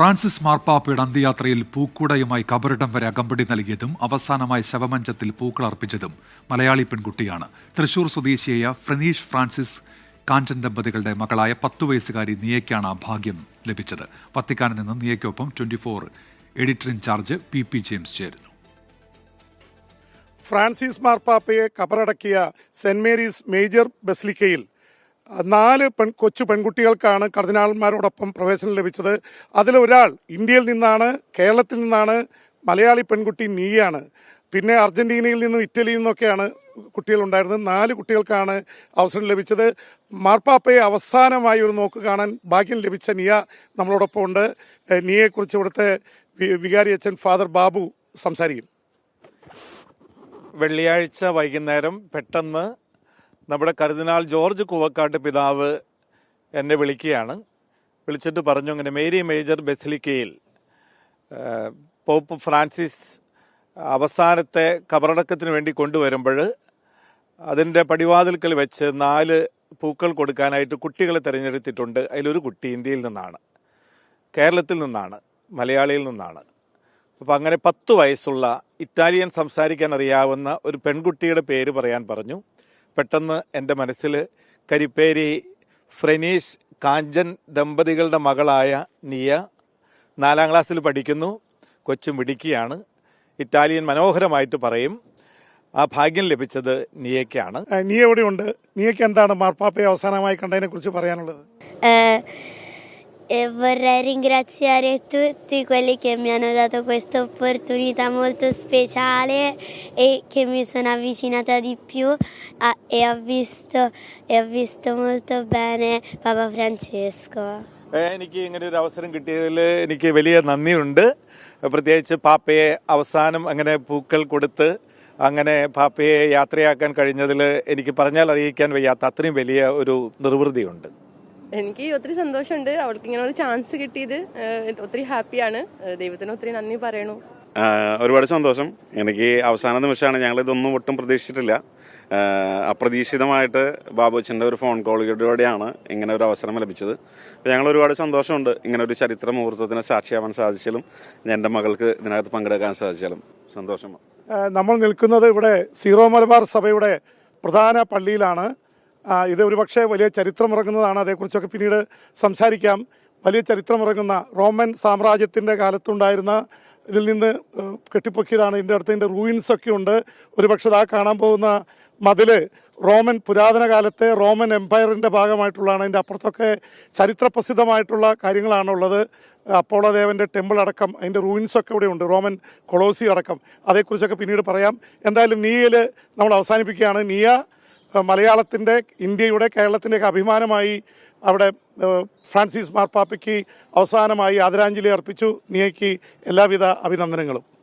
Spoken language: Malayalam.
ഫ്രാൻസിസ് മാർപ്പാപ്പയുടെ അന്ത്യയാത്രയിൽ പൂക്കൂടയുമായി കബറിടം വരെ അകമ്പടി നൽകിയതും അവസാനമായി ശവമഞ്ചത്തിൽ പൂക്കൾ അർപ്പിച്ചതും മലയാളി പെൺകുട്ടിയാണ്. തൃശൂർ സ്വദേശിയായ ഫ്രനീഷ് ഫ്രാൻസിസ് കാഞ്ചൻ ദമ്പതികളുടെ മകളായ പത്തു വയസ്സുകാരി നിയയ്ക്കാണ് ഭാഗ്യം ലഭിച്ചത്. വത്തിക്കാനിൽ നിന്ന് നിയയ്ക്കൊപ്പം twenty four editor incharge P P James ചേരുന്നു. ഫ്രാൻസിസ് മാർപ്പാപ്പയെ കബറടക്കിയ സെന്റ് മേരീസ് മേജർ ബസിലിക്കയിൽ നാല് പെൺ കൊച്ചു പെൺകുട്ടികൾക്കാണ് കർദിനാൾമാരോടൊപ്പം പ്രവേശനം ലഭിച്ചത്. അതിലൊരാൾ ഇന്ത്യയിൽ നിന്നാണ് കേരളത്തിൽ നിന്നാണ് മലയാളി പെൺകുട്ടി നീയാണ് പിന്നെ അർജന്റീനയിൽ നിന്നും ഇറ്റലിയിൽ നിന്നൊക്കെയാണ് കുട്ടികളുണ്ടായിരുന്നത്. നാല് കുട്ടികൾക്കാണ് അവസരം ലഭിച്ചത്. മാർപ്പാപ്പയെ അവസാനമായി ഒരു നോക്ക് കാണാൻ ഭാഗ്യം ലഭിച്ച നിയ നമ്മളോടൊപ്പം ഉണ്ട്. നിയയെക്കുറിച്ച് ഇവിടുത്തെ വികാരി അച്ഛൻ ഫാദർ ബാബു സംസാരിക്കും. വെള്ളിയാഴ്ച വൈകുന്നേരം പെട്ടെന്ന് നമ്മുടെ കരുതിനാൽ ജോർജ് കൂവക്കാട്ട് പിതാവ് എന്നെ വിളിക്കുകയാണ്. വിളിച്ചിട്ട് പറഞ്ഞു അങ്ങനെ മേരി മേജർ ബെസിലിക്കയിൽ പോപ്പ് ഫ്രാൻസിസ് അവസാനത്തെ കബറടക്കത്തിന് വേണ്ടി കൊണ്ടുവരുമ്പോൾ അതിന്റെ പടിവാതിൽക്കൽ വെച്ച് നാല് പൂക്കൾ കൊടുക്കാനായിട്ട് കുട്ടികളെ തിരഞ്ഞെടുത്തിട്ടുണ്ട്. അതിലൊരു കുട്ടി ഇന്ത്യയിൽ നിന്നാണ് കേരളത്തിൽ നിന്നാണ് മലയാളിയിൽ നിന്നാണ്. അപ്പോൾ അങ്ങനെ പത്ത് വയസ്സുള്ള ഇറ്റാലിയൻ സംസാരിക്കാൻ അറിയാവുന്ന ഒരു പെൺകുട്ടിയുടെ പേര് പറയാൻ പറഞ്ഞു. പെട്ടെന്ന് എന്റെ മനസ്സിൽ കരിപ്പേരി ഫ്രെനീഷ് കാഞ്ചൻ ദമ്പതികളുടെ മകളായ നിയ നാലാം ക്ലാസ്സിൽ പഠിക്കുന്നു. കൊച്ചു മിടുക്കിയാണ്. ഇറ്റാലിയൻ മനോഹരമായിട്ട് പറയും ആ ഭാഗ്യം ലഭിച്ചത് നിയയ്ക്കാണ്. നിയ നീ എവിടെയുണ്ട്? നിയയ്ക്ക് എന്താണ് മാർപ്പാപ്പയെ അവസാനമായി കണ്ടതിനെ കുറിച്ച് പറയാനുള്ളത്? Eh, e vorrei ringraziare tutti quelli che mi hanno dato questa opportunità molto speciale e che mi sono avvicinata di più a- e, ho visto, e ho visto molto bene Papa Francesco. എനിക്ക് ഇങ്ങനെ ഒരു അവസരം കിട്ടിയതിൽ എനിക്ക് വലിയ നന്ദിയുണ്ട്. പ്രത്യേകിച്ച് പാപ്പയെ അവസാനം അങ്ങനെ പൂക്കൾ കൊടുത്ത് അങ്ങനെ പാപ്പയെ യാത്രയാക്കാൻ കഴിഞ്ഞതിൽ എനിക്ക് പറഞ്ഞാൽ അറിയിക്കാൻ വയ്യാത്ത അത്രയും വലിയ ഒരു നിർവൃതിയുണ്ട്. എനിക്ക് ഒത്തിരി സന്തോഷമുണ്ട്. അവൾക്ക് ഇങ്ങനെ ഒരു ചാൻസ് കിട്ടിയത്. ഒത്തിരി ഹാപ്പിയാണ്. ദൈവത്തിന് ഒത്തിരി നന്ദി പറയണു. ഒരുപാട് സന്തോഷം. എനിക്ക് അവസാന നിമിഷമാണ്. ഞങ്ങൾ ഇതൊന്നും ഒട്ടും പ്രതീക്ഷിച്ചിട്ടില്ല. അപ്രതീക്ഷിതമായിട്ട് ബാബുച്ചന്റെ ഒരു ഫോൺ കോളിലൂടെയാണ് ഇങ്ങനെ ഒരു അവസരം ലഭിച്ചത്. അപ്പോൾ ഞങ്ങൾ ഒരുപാട് സന്തോഷമുണ്ട് ഇങ്ങനെ ഒരു ചരിത്ര മുഹൂർത്തത്തിന് സാക്ഷിയാവാൻ സാധിച്ചാലും എന്റെ മകൾക്ക് ഇതിനകത്ത് പങ്കെടുക്കാൻ സാധിച്ചാലും. സന്തോഷം. നമ്മൾ നിൽക്കുന്നത് ഇവിടെ സീറോ മലബാർ സഭയുടെ പ്രധാന പള്ളിയിലാണ്. ഇത് ഒരുപക്ഷെ വലിയ ചരിത്രമിറങ്ങുന്നതാണ്. അതേക്കുറിച്ചൊക്കെ പിന്നീട് സംസാരിക്കാം. വലിയ ചരിത്രമിറങ്ങുന്ന റോമൻ സാമ്രാജ്യത്തിന്റെ കാലത്തുണ്ടായിരുന്ന ഇതിൽ നിന്ന് കെട്ടിപ്പൊക്കിയതാണ്. ഇതിന്റെ അടുത്ത് ഇതിന്റെ റൂയിൻസ് ഒക്കെ ഉണ്ട്. ഒരുപക്ഷെ ആ കാണാൻ പോകുന്ന മതിൽ റോമൻ പുരാതന കാലത്തെ റോമൻ എംപയറിന്റെ ഭാഗമായിട്ടുള്ളതാണ്. അതിന്റെ അപ്പുറത്തൊക്കെ ചരിത്രപ്രസിദ്ധമായിട്ടുള്ള കാര്യങ്ങളാണുള്ളത്. അപ്പോളദേവന്റെ ടെമ്പിൾ അടക്കം അതിന്റെ റൂയിൻസൊക്കെ ഇവിടെ ഉണ്ട് റോമൻ കൊളോസി അടക്കം. അതേക്കുറിച്ചൊക്കെ പിന്നീട് പറയാം. എന്തായാലും നീയയിൽ നമ്മൾ അവസാനിപ്പിക്കുകയാണ്. നീയ മലയാളത്തിന്റെ ഇന്ത്യയുടെ കേരളത്തിന്റെയൊക്കെ അഭിമാനമായി അവിടെ ഫ്രാൻസിസ് മാർപ്പാപ്പയ്ക്ക് അവസാനമായി ആദരാഞ്ജലി അർപ്പിച്ചു. നീയയ്ക്ക് എല്ലാവിധ അഭിനന്ദനങ്ങളും.